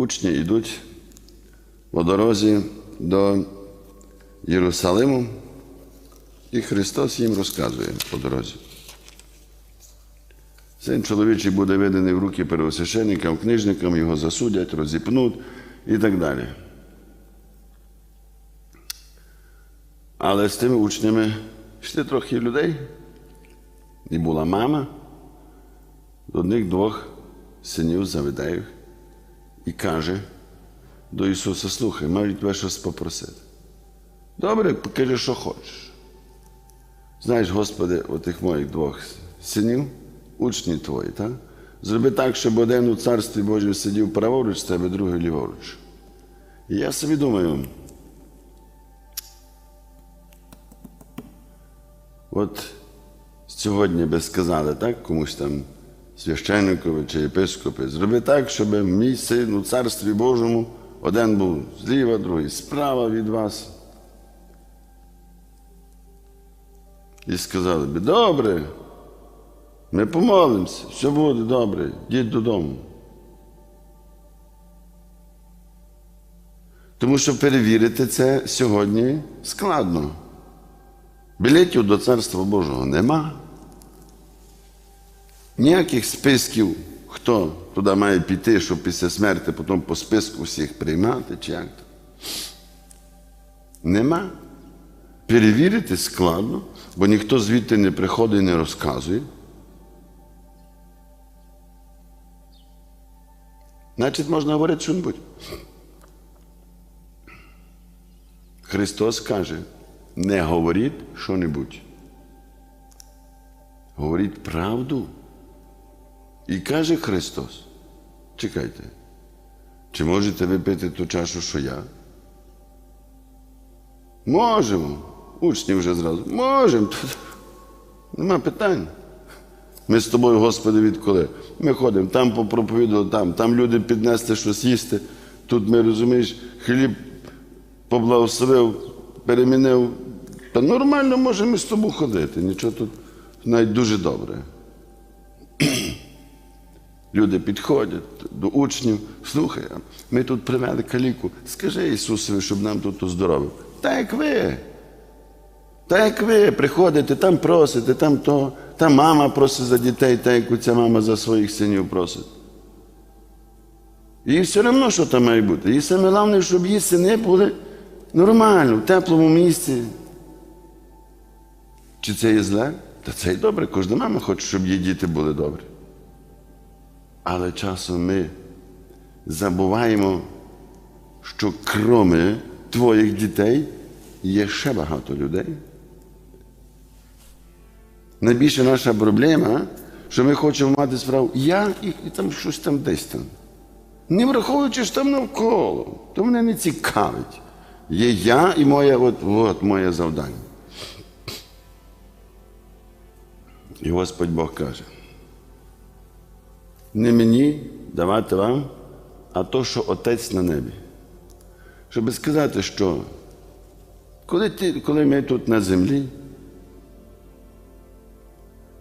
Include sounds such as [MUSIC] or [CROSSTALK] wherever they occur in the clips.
учні йдуть по дорозі до Єрусалиму, і Христос їм розказує по дорозі. Син чоловічий буде виданий в руки первосвященникам, книжникам, його засудять, розіпнуть і так далі. Але з тими учнями йшли трохи людей, і була мама до одних двох синів Завидеїв і каже до Ісуса: слухай, маю тебе щось попросити. Добре, покажи, що хочеш. Знаєш, Господи, отих моїх двох синів, учні твої, так? Зроби так, щоб один у Царстві Божому сидів праворуч тебе, другий ліворуч. І я собі думаю, от сьогодні би сказали, так, комусь там священникові чи єпископи, зроби так, щоб мій син у Царстві Божому один був зліва, другий справа від вас. І сказали би, добре, ми помолимося, все буде добре, йдіть додому. Тому що перевірити це сьогодні складно. Білетів до Царства Божого нема. Ніяких списків, хто туди має піти, щоб після смерті потім по списку всіх приймати, чи як то. Нема. Перевірити складно, бо ніхто звідти не приходить і не розказує. Значить, можна говорити що-небудь. Христос каже, не говоріть що-небудь. Говоріть правду. І каже Христос, чекайте, чи можете ви пити ту чашу, що я? Можемо. Учні вже зразу. Можемо. [LAUGHS] Нема питань. Ми з тобою, Господи, відколи? Ми ходимо, там попроповідували, там, там люди піднесли щось їсти. Тут ми, розумієш, хліб поблагословив, перемінив. Та нормально можемо з тобою ходити. Нічого тут навіть дуже добре. Люди підходять до учнів, слухай, ми тут привели каліку. Скажи Ісусові, щоб нам тут оздоровив. Так як ви. Так як ви приходите, там просите, там то, там мама просить за дітей, так як ця мама за своїх синів просить. І все одно, що там має бути. І саме головне, щоб її сини були нормально, в теплому місці. Чи це є зле? Та це й добре, кожна мама хоче, щоб її діти були добрі. Але часом ми забуваємо, що кроме твоїх дітей є ще багато людей. Найбільша наша проблема, що ми хочемо мати справу я і, і там щось там десь там. Не враховуючи що там навколо, то мене не цікавить. Є я і моє, от, от моє завдання. І Господь Бог каже, не мені давати вам, а то, що Отець на небі. Щоб сказати, що коли, ти, коли ми тут на землі,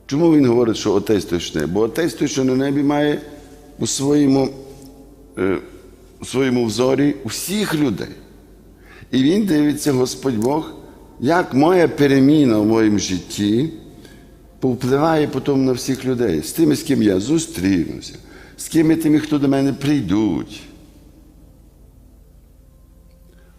чому він говорить, що Отець той що небі? Бо Отець той, що на небі має у своєму, е, у своєму взорі усіх людей. І він дивиться, Господь Бог, як моя переміна в моєму житті повпливає потім на всіх людей, з тими, з ким я зустрінуся, з ким тими, хто до мене прийдуть.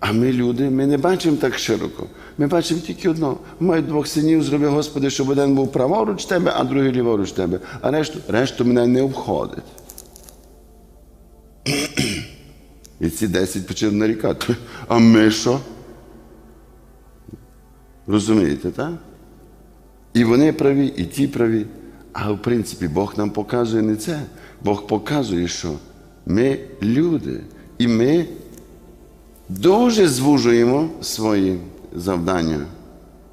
А ми, люди, ми не бачимо так широко. Ми бачимо тільки одно. Мають двох синів, зроби, Господи, щоб один був праворуч тебе, а другий ліворуч тебе. А решту, решту мене не обходить. І ці десять почали нарікати. А ми що? Розумієте, так? І вони праві, і ті праві. А в принципі, Бог нам показує не це. Бог показує, що ми люди, і ми дуже звужуємо свої завдання,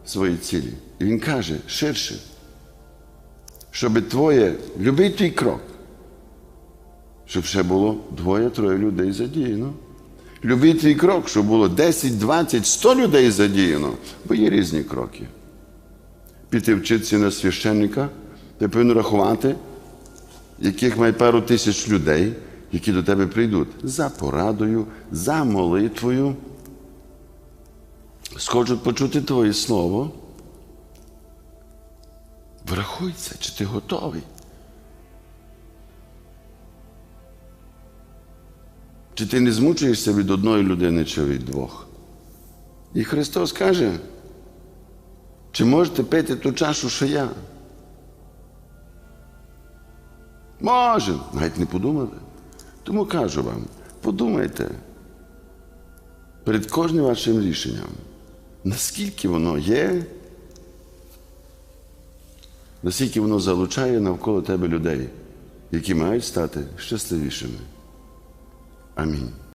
свої цілі. І він каже ширше, щоб твоє, любий твій крок, щоб ще було двоє-троє людей задіяно. Любий твій крок, щоб було 10, 20, 100 людей задіяно, бо є різні кроки. Піти вчитися на священника, ти повинен рахувати, яких має пару тисяч людей, які до тебе прийдуть за порадою, за молитвою, схочуть почути Твоє Слово. Врахуй чи ти готовий. Чи ти не змучуєшся від одної людини, чи від двох? І Христос каже, чи можете пити ту чашу, що я? Може, навіть не подумали. Тому кажу вам, подумайте перед кожним вашим рішенням, наскільки воно є, наскільки воно залучає навколо тебе людей, які мають стати щасливішими. Амінь.